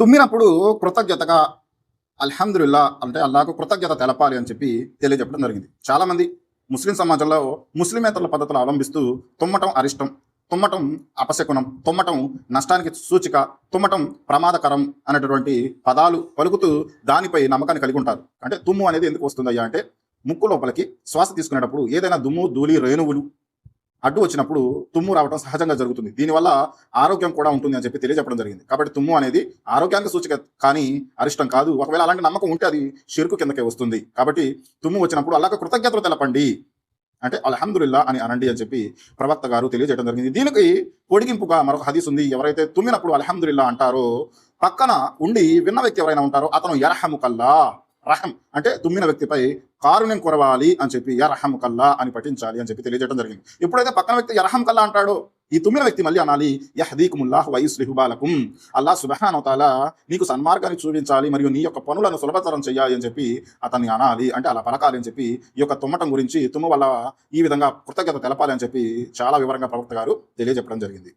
తుమ్మినప్పుడు కృతజ్ఞతగా అల్హమ్దుల్లా అంటే అల్లాకు కృతజ్ఞత తెలపాలి అని చెప్పి తెలియజెప్పడం జరిగింది. చాలామంది ముస్లిం సమాజంలో ముస్లిమేతరుల పద్ధతులు అవలంబిస్తూ తుమ్మటం అరిష్టం తుమ్మటం అపశకునం తుమ్మటం నష్టానికి సూచిక తుమ్మటం ప్రమాదకరం అనేటటువంటి పదాలు పలుకుతూ దానిపై నమ్మకాన్ని కలిగి ఉంటారు. అంటే తుమ్ము అనేది ఎందుకు వస్తుందయ్యా అంటే ముక్కు లోపలికి శ్వాస తీసుకునేటప్పుడు ఏదైనా దుమ్ము ధూళి రేణువులు అడ్డు వచ్చినప్పుడు తుమ్ము రావడం సహజంగా జరుగుతుంది. దీనివల్ల ఆరోగ్యం కూడా ఉంటుంది అని చెప్పి తెలియజెప్పడం జరిగింది. కాబట్టి తుమ్ము అనేది ఆరోగ్యానికి సూచిక కానీ అరిష్టం కాదు. ఒకవేళ అలాంటి నమ్మకం ఉంటే అది షిరుకు కిందకే వస్తుంది. కాబట్టి తుమ్ము వచ్చినప్పుడు అలాగ కృతజ్ఞతలు తెలపండి. అంటే అల్హమ్దుల్లా అని అనండి అని చెప్పి ప్రవక్త గారు తెలియజేయడం జరిగింది. దీనికి పొడిగింపుగా మరొక హదీస్ ఉంది. ఎవరైతే తుమ్మినప్పుడు అల్హమ్దుల్లా అంటారో పక్కన ఉండి విన్న వ్యక్తి ఎవరైనా ఉంటారో అతను యరహము కల్లా రహం అంటే తుమ్మిన వ్యక్తిపై కారుణ్యం కురవాలి అని చెప్పి యరహం కల్లా అని పఠించాలి అని చెప్పి తెలియజేయడం జరిగింది. ఎప్పుడైతే పక్కన వ్యక్తి యరహం కల్లా అంటాడో ఈ తుమ్మిన వ్యక్తి మళ్ళీ అనాలి యహదీకుముల్లాహ్ వయుస్లిహుబాలకుం అల్లా సుబహానవతాల నీకు సన్మార్గాన్ని చూపించాలి మరియు నీ యొక్క పనులను సులభతరం చేయాలి అని చెప్పి అతన్ని అనాలి అంటే అలా పలకాలి అని చెప్పి ఈ యొక్క తుమ్మటం గురించి తుమ్ము వల్ల ఈ విధంగా కృతజ్ఞత తెలపాలి అని చెప్పి చాలా వివరంగా ప్రవక్త గారు తెలియజెప్పడం జరిగింది.